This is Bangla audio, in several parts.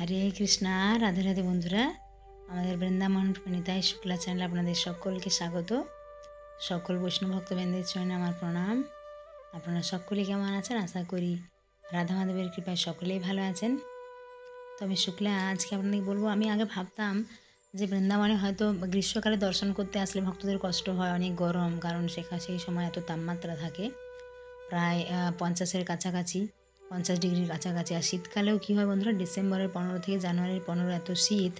হরে কৃষ্ণা, রাধে রাধে বন্ধুরা। আমাদের বৃন্দাবন নিতাই শুক্লা চ্যানেল আপনাদের সকলকে স্বাগত। সকল বৈষ্ণব ভক্তবৃন্দের চরণে আমার প্রণাম। আপনারা সকলে কেমন আছেন? আশা করি রাধা মাধবের কৃপায় সকলেই ভালো আছেন। তবে শুক্লা, আজকে আপনাকে বলব, আমি আগে ভাবতাম যে বৃন্দাবনে হয়তো গ্রীষ্মকালে দর্শন করতে আসলে ভক্তদের কষ্ট হয়, অনেক গরম, কারণ সেখানে সেই সময় এত তাপমাত্রা থাকে। প্রায় পঞ্চাশের কাছাকাছি। পঞ্চাশ ডিগ্রির কাছাকাছি। আর শীতকালেও কী হয় বন্ধুরা, ডিসেম্বরের পনেরো থেকে জানুয়ারির পনেরো এত শীত,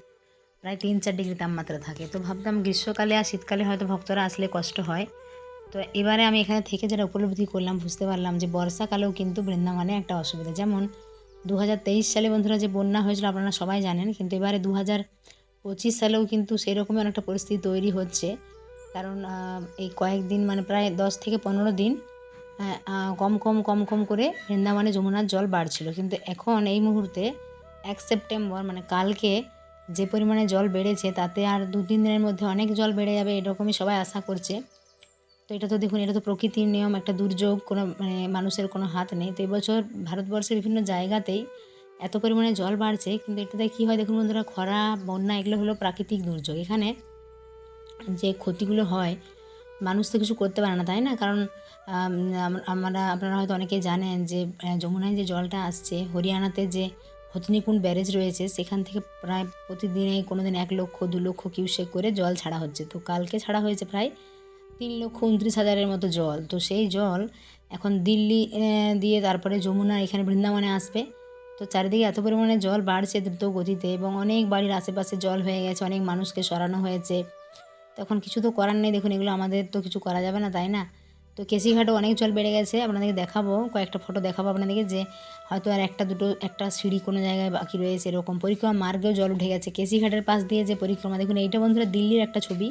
প্রায় তিন চার ডিগ্রি তাপমাত্রা থাকে। তো ভাবতাম গ্রীষ্মকালে আর শীতকালে হয়তো ভক্তরা আসলে কষ্ট হয়। তো এবারে আমি এখানে থেকে যেটা উপলব্ধি করলাম, বুঝতে পারলাম যে বর্ষাকালেও কিন্তু বৃন্দাবনে একটা অসুবিধা। যেমন দু হাজার তেইশ সালে বন্ধুরা যে বন্যা হয়েছিল, আপনারা সবাই জানেন, কিন্তু এবারে দু পঁচিশ সালেও কিন্তু সেই রকমই অনেকটা পরিস্থিতি তৈরি হচ্ছে। কারণ এই কয়েকদিন মানে প্রায় দশ থেকে পনেরো দিন কম কম কম কম করে বৃন্দাবনে যমুনার জল বাড়ছিল। কিন্তু এখন এই মুহূর্তে এক সেপ্টেম্বর মানে কালকে যে পরিমাণে জল বেড়েছে, তাতে আর দু, তিন দিনের মধ্যে অনেক জল বেড়ে যাবে এরকমই সবাই আশা করছে। তো এটা তো দেখুন, এটা তো প্রকৃতির নিয়ম, একটা দুর্যোগ, কোনো মানে মানুষের কোনো হাত নেই। তো এবছর ভারতবর্ষের বিভিন্ন জায়গাতেই এত পরিমাণে জল বাড়ছে, কিন্তু এটাতে কী হয় দেখুন বন্ধুরা, খরা, বন্যা, এগুলো হলো প্রাকৃতিক দুর্যোগ। এখানে যে ক্ষতিগুলো হয় মানুষ তো কিছু করতে পারে না তাই না? কারণ আম, আম- আমরা আপনারা হয়তো অনেকেই জানেন যে যমুনায় যে জলটা আসছে হরিয়ানাতে যে হথনিকুণ্ড ব্যারেজ রয়েছে সেখান থেকে প্রায় প্রতিদিনে কোনো দিন এক লক্ষ দু লক্ষ কিউসেক করে জল ছাড়া হচ্ছে। তো কালকে ছাড়া হয়েছে প্রায় তিন লক্ষ উনত্রিশ হাজারের মতো জল। তো সেই জল এখন দিল্লি দিয়ে তারপরে যমুনা এখানে বৃন্দাবনে আসবে। তো চারিদিকে এত পরিমাণে জল বাড়ছে দ্রুত গতিতে এবং অনেক বাড়ির আশেপাশে জল হয়ে গেছে অনেক মানুষকে সরানো হয়েছে। তখন কিছু তো করার নেই। দেখুন, এগুলো আমাদের তো কিছু করা যাবে না, তাই না? তো কেসিঘাটও অনেক জল বেড়ে গেছে। আপনাদেরকে দেখাবো, কয়েকটা ফটো দেখাবো আপনাদেরকে যে হয়তো আর একটা দুটো, একটা সিঁড়ি কোনো জায়গায় বাকি রয়েছে এরকম। পরিক্রমা মার্গেও জল উঠে গেছে। কেসিঘাটের পাশ দিয়ে যে পরিক্রমা, দেখুন, এইটা বন্ধুরা দিল্লির একটা ছবি।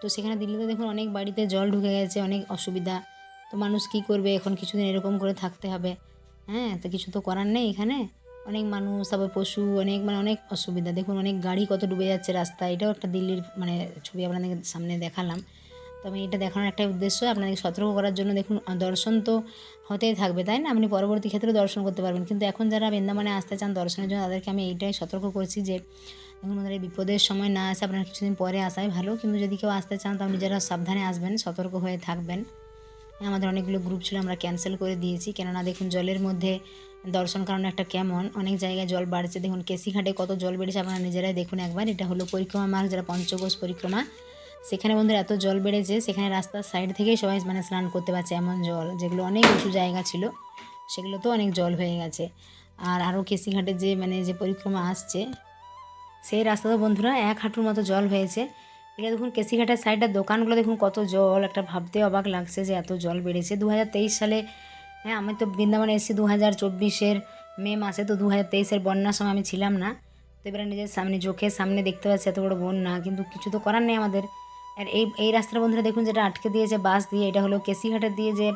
তো সেখানে দিল্লিতে দেখুন, অনেক বাড়িতে জল ঢুকে গেছে, অনেক অসুবিধা। তো মানুষ কী করবে? এখন কিছুদিন এরকম করে থাকতে হবে। হ্যাঁ তো কিছু তো করার নেই এখানে। অনেক মানুষ, তারপর পশু, অনেক মানে অনেক অসুবিধা। দেখুন, অনেক গাড়ি কত ডুবে যাচ্ছে রাস্তা এটাও একটা দিল্লির মানে ছবি আপনাদের সামনে দেখালাম। তো আমি এটা দেখানোর একটা উদ্দেশ্য, আপনাদেরকে সতর্ক করার জন্য দেখুন দর্শন তো হতেই থাকবে, তাই না? আপনি পরবর্তী ক্ষেত্রে দর্শন করতে পারবেন। কিন্তু এখন যারা বৃন্দাবনে আসতে চান দর্শনের জন্য, তাদেরকে আমি এইটাই সতর্ক করছি যে, দেখুন এই বিপদের সময় না আসে আপনারা কিছুদিন পরে আসাই ভালো। কিন্তু যদি কেউ আসতে চান, তো আপনি যারা সাবধানে আসবেন, সতর্ক হয়ে থাকবেন। আমাদের অনেকগুলো গ্রুপ ছিল, আমরা ক্যান্সেল করে দিয়েছি। কেননা, দেখুন, জলের মধ্যে দর্শন কারণ একটা কেমন, অনেক জায়গায় জল বাড়ছে। দেখুন, কেসিঘাটে কত জল বেড়েছে আপনারা নিজেরাই দেখুন একবার। এটা হলো পরিক্রমা মার্গ, যারা পঞ্চকোষ পরিক্রমা। সেখানে বন্ধুরা এত জল বেড়েছে, সেখানে রাস্তার সাইড থেকেই সবাই মানে স্নান করতে পারছে এমন জল। যেগুলো অনেক উঁচু জায়গা ছিল সেগুলো তো অনেক জল হয়ে গেছে। আর আরও কেসিঘাটে যে মানে যে পরিক্রমা আসছে, সেই রাস্তা তো বন্ধুরা এক হাঁটুর মতো জল হয়েছে। এটা দেখুন, কেসিঘাটের সাইডের দোকানগুলো দেখুন কত জল, একটা ভাবতে অবাক লাগছে যে এত জল বেড়েছে। দু হাজার তেইশ সালে হ্যাঁ আমি তো বৃন্দাবনে এসেছি দু হাজার চব্বিশের মে মাসে, তো দু হাজার তেইশের বন্যার সময় আমি ছিলাম না। তো এবারে নিজের সামনে, চোখের সামনে দেখতে পাচ্ছি এত বড় বন্যা কিন্তু কিছু তো করার নেই আমাদের। আর এই এই রাস্তার বন্ধুরা দেখুন যেটা আটকে দিয়েছে বাস দিয়ে, এটা হলো কেসিঘাটের দিয়ে যে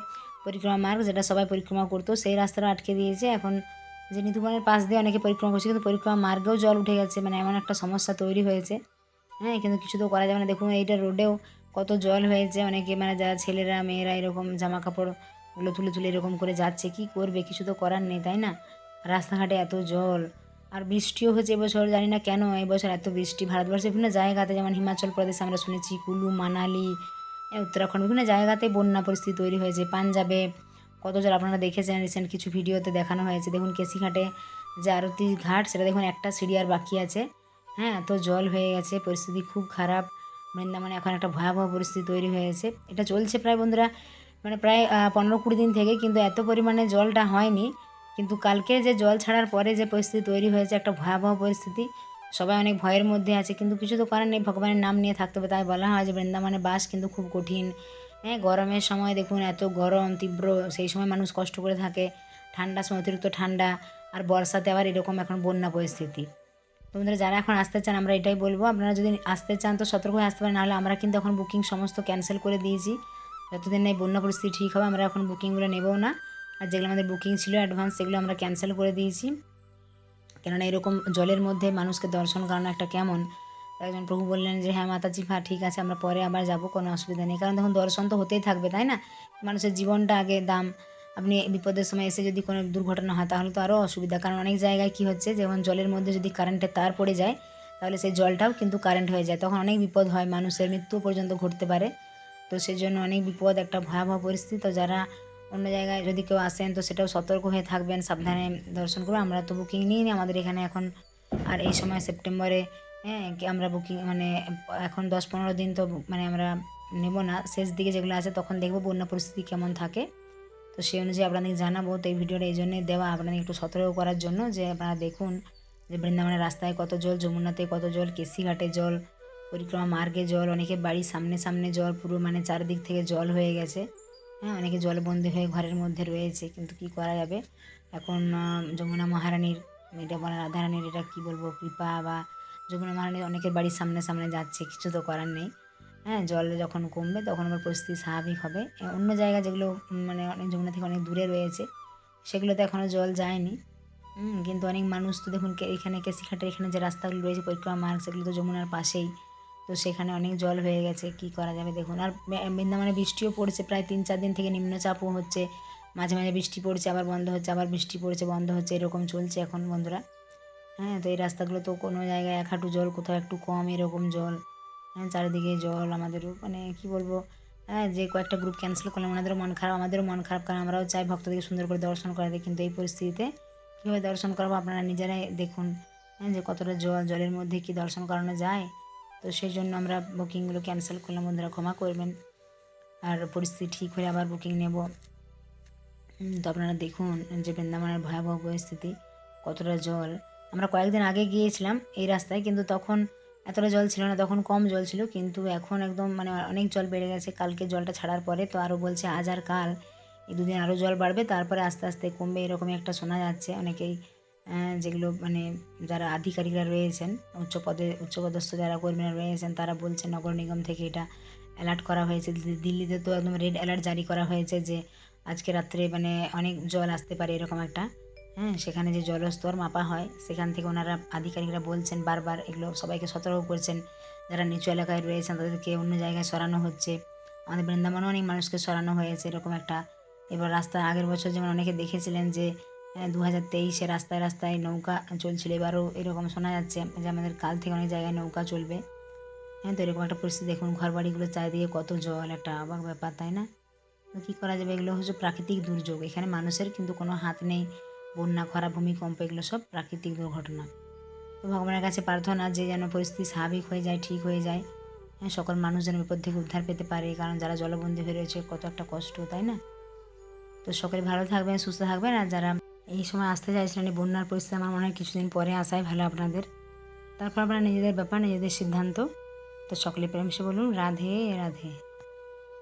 পরিক্রমা মার্গ, যেটা সবাই পরিক্রমা করতো, সেই রাস্তাটা আটকে দিয়েছে। এখন যে নিধুবনের পাশ দিয়ে অনেকে পরিক্রমা করছে, কিন্তু পরিক্রমা মার্গেও জল উঠে গেছে মানে এমন একটা সমস্যা তৈরি হয়েছে। হ্যাঁ কিন্তু কিছু তো করা যাবে না। দেখুন, এইটা রোডেও কত জল হয়েছে, অনেকে মানে যারা ছেলেরা, মেয়েরা এরকম জামা কাপড়গুলো তুলে তুলে এরকম করে যাচ্ছে, কি করবে? কিছু তো করার নেই, তাই না? রাস্তাঘাটে এত জল, আর বৃষ্টিও হয়েছে এবছর, জানি না কেন, এবছর এত বৃষ্টি। ভারতবর্ষের বিভিন্ন জায়গাতে, যেমন হিমাচল প্রদেশে আমরা শুনেছি, কুলু, মানালি উত্তরাখণ্ড, বিভিন্ন জায়গাতে বন্যা পরিস্থিতি তৈরি হয়েছে। পাঞ্জাবে কত জল আপনারা দেখেছেন রিসেন্ট কিছু ভিডিওতে দেখানো হয়েছে। দেখুন কেসিঘাটে যে আরতি ঘাট, সেটা দেখুন, একটা সিঁড়ি আর বাকি আছে। হ্যাঁ এত জল হয়ে গেছে, পরিস্থিতি খুব খারাপ। বৃন্দাবনে এখন একটা ভয়াবহ পরিস্থিতি তৈরি হয়েছে। এটা চলছে প্রায় বন্ধুরা মানে প্রায় পনেরো কুড়ি দিন থেকে কিন্তু এত পরিমাণে জলটা হয়নি। কিন্তু কালকে যে জল ছাড়ার পরে যে পরিস্থিতি তৈরি হয়েছে, একটা ভয়াবহ পরিস্থিতি। সবাই অনেক ভয়ের মধ্যে আছে, কিন্তু কিছু তো করার নেই, ভগবানের নাম নিয়ে থাকতে হবে। তাই বলা হয় যে বৃন্দাবনে বাস কিন্তু খুব কঠিন। হ্যাঁ গরমের সময় দেখুন এত গরম, তীব্র, সেই সময় মানুষ কষ্ট করে থাকে। ঠান্ডার সময়, অতিরিক্ত ঠান্ডা, আর বর্ষাতে আবার এরকম এখন বন্যা পরিস্থিতি। তো বন্ধুরা যারা এখন আসতে চান, আমরা এটাই বলব। আপনারা যদি আসতে চান, তো সতর্ক হয়ে আসতে পারেন। নাহলে আমরা কিন্তু এখন বুকিং সমস্ত ক্যান্সেল করে দিয়েছি। যতদিন না এই বন্যা পরিস্থিতি ঠিক হবে, আমরা এখন বুকিংগুলো নেবও না। আর যেগুলো আমাদের বুকিং ছিল অ্যাডভান্স সেগুলো আমরা ক্যান্সেল করে দিয়েছি। কেননা এরকম জলের মধ্যে মানুষকে দর্শন করানো একটা কেমন? একজন প্রভু বললেন যে হ্যাঁ মাতাজি ভা ঠিক আছে, আমরা পরে আবার যাব, কোনো অসুবিধা নেই। কারণ তখন দর্শন তো হতেই থাকবে, তাই না? মানুষের জীবনটা আগে দাম। আপনি বিপদের সময় এসে যদি কোনো দুর্ঘটনা হয়, তাহলে তো আরও অসুবিধা। কারণ অনেক জায়গায় কী হচ্ছে, যেমন জলের মধ্যে যদি কারেন্টের তার পড়ে যায়, তাহলে সেই জলটাও কিন্তু কারেন্ট হয়ে যায়। তখন অনেক বিপদ হয়, মানুষের মৃত্যু পর্যন্ত ঘটতে পারে। তো সেই জন্য অনেক বিপদ, একটা ভয়াবহ পরিস্থিতি। তো যারা অন্য জায়গায় যদি কেউ আসেন, তো সেটাও সতর্ক হয়ে থাকবেন, সাবধানে দর্শন করবেন। আমরা তো বুকিং নিই নি আমাদের এখানে এখন। আর এই সময় সেপ্টেম্বরে হ্যাঁ আমরা বুকিং মানে এখন দশ পনেরো দিন তো মানে আমরা নেব না। শেষ দিকে যেগুলো আছে, তখন দেখব বন্যা পরিস্থিতি কেমন থাকে। তো সেই অনুযায়ী আপনাদের জানাব। তো এই ভিডিওটা এই জন্যই দেওয়া। আপনাদের একটু সতর্ক করার জন্য যে, আপনারা দেখুন যে, বৃন্দাবনের রাস্তায় কত জল, যমুনাতে কত জল কেসিঘাটে জল পরিক্রমা, মার্গে জল, অনেকে বাড়ির সামনে সামনে জল, পুরো মানে চারিদিক থেকে জল হয়ে গেছে। হ্যাঁ অনেকে জলবন্দী হয়ে ঘরের মধ্যে রয়েছে, কিন্তু কি করা যাবে? এখন যমুনা মহারানীর, এটা বলা রাধারানীর এটা কী বলব, কৃপা বা যমুনা মহারানীর অনেকের বাড়ির সামনে সামনে যাচ্ছে, কিছু তো করার নেই। হ্যাঁ জল যখন কমবে তখন আবার পরিস্থিতি স্বাভাবিক হবে। অন্য জায়গা যেগুলো মানে অনেক যমুনা থেকে অনেক দূরে রয়েছে, সেগুলোতে এখনও জল যায়নি। কিন্তু অনেক মানুষ তো দেখুন এখানে কেসিঘাটের এখানে যে রাস্তাগুলো রয়েছে, পরিক্রমা মার্গ, সেগুলো তো যমুনার পাশেই। তো সেখানে অনেক জল হয়ে গেছে, কি করা যাবে দেখুন। আর বৃন্দাবনে বৃষ্টিও পড়ছে, প্রায় তিন চার দিন থেকে নিম্নচাপও হচ্ছে। মাঝে মাঝে বৃষ্টি পড়ছে, আবার বন্ধ হচ্ছে, আবার বৃষ্টি পড়ছে, বন্ধ হচ্ছে, এরকম চলছে এখন বন্ধুরা। হ্যাঁ তো এই রাস্তাগুলো তো কোনো জায়গায় এক হাঁটু জল, কোথাও একটু কম এরকম জল। হ্যাঁ চারিদিকে জল, আমাদেরও মানে কি বলব? হ্যাঁ যে কয়েকটা গ্রুপ ক্যান্সেল করলাম ওনাদেরও মন খারাপ, আমাদেরও মন খারাপ, কারণ আমরাও চাই ভক্তদেরকে সুন্দর করে দর্শন করা করাতে, কিন্তু এই পরিস্থিতিতে কীভাবে দর্শন করাবো আপনারা নিজেরাই দেখুন। হ্যাঁ যে কতটা জল, জলের মধ্যে কি দর্শন করানো যায়। তো সেই জন্য আমরা বুকিংগুলো ক্যান্সেল করলাম, বন্ধুরা ক্ষমা করবেন। আর পরিস্থিতি ঠিক হয়ে আবার বুকিং নেব। তো আপনারা দেখুন যে বৃন্দাবনের ভয়াবহ পরিস্থিতি, কতটা জল। আমরা কয়েকদিন আগে গিয়েছিলাম এই রাস্তায়, কিন্তু তখন এতটা জল ছিল না, তখন কম জল ছিল, কিন্তু এখন একদম মানে অনেক জল বেড়ে গেছে। কালকে জলটা ছাড়ার পরে তো আরও বলছে আজ আর কাল। এই দুদিন আরও জল বাড়বে, তারপরে আস্তে আস্তে কমবে, এরকমই একটা শোনা যাচ্ছে। অনেকেই যেগুলো মানে যারা আধিকারিকরা রয়েছেন, উচ্চ পদে উচ্চপদস্থ যারা কর্মীরা রয়েছেন, তারা বলছেন নগর নিগম থেকে এটা অ্যালার্ট করা হয়েছে। দিল্লি- দিল্লিতে তো একদম রেড অ্যালার্ট জারি করা হয়েছে যে আজকে রাত্রে মানে অনেক জল আসতে পারে এরকম একটা। হ্যাঁ সেখানে যে জলস্তর মাপা হয়, সেখান থেকে ওনারা আধিকারিকরা বলছেন বারবার, এগুলো সবাইকে সতর্ক করছেন। যারা নিচু এলাকায় রয়েছেন, তাদেরকে অন্য জায়গায় সরানো হচ্ছে। আমাদের বৃন্দাবনে অনেক মানুষকে সরানো হয়েছে এরকম একটা। এবার রাস্তা আগের বছর যেমন অনেকে দেখেছিলেন যে দু হাজার তেইশে রাস্তায় রাস্তায় নৌকা চলছিল। এবারও এরকম শোনা যাচ্ছে যে আমাদের কাল থেকে অনেক জায়গায় নৌকা চলবে। হ্যাঁ তো এরকম একটা পরিস্থিতি। দেখুন ঘর বাড়িগুলো চারিদিকে কত জল, একটা অবাক ব্যাপার, তাই না? কী করা যাবে? এগুলো হচ্ছে প্রাকৃতিক দুর্যোগ। এখানে মানুষের কিন্তু কোনো হাত নেই, বন্যা, খরা, ভূমিকম্প, এগুলো সব প্রাকৃতিক দুর্ঘটনা। তো ভগবানের কাছে প্রার্থনা যে যেন পরিস্থিতি স্বাভাবিক হয়ে যায়, ঠিক হয়ে যায়। হ্যাঁ সকল মানুষ যেন বিপদ থেকে উদ্ধার পেতে পারে, কারণ যারা জলবন্দী হয়ে রয়েছে, কত একটা কষ্ট, তাই না? তো সকলে ভালো থাকবেন, সুস্থ থাকবেন, আর যারা এই সময় আসতে চাইছিলেন বন্যার পরিস্থিতি আমার মনে হয় কিছুদিন পরে আসাই ভালো আপনাদের। তারপর আপনারা নিজেদের ব্যাপার, নিজেদের সিদ্ধান্ত। তো সকলে প্রেমসে বলুন, রাধে রাধে।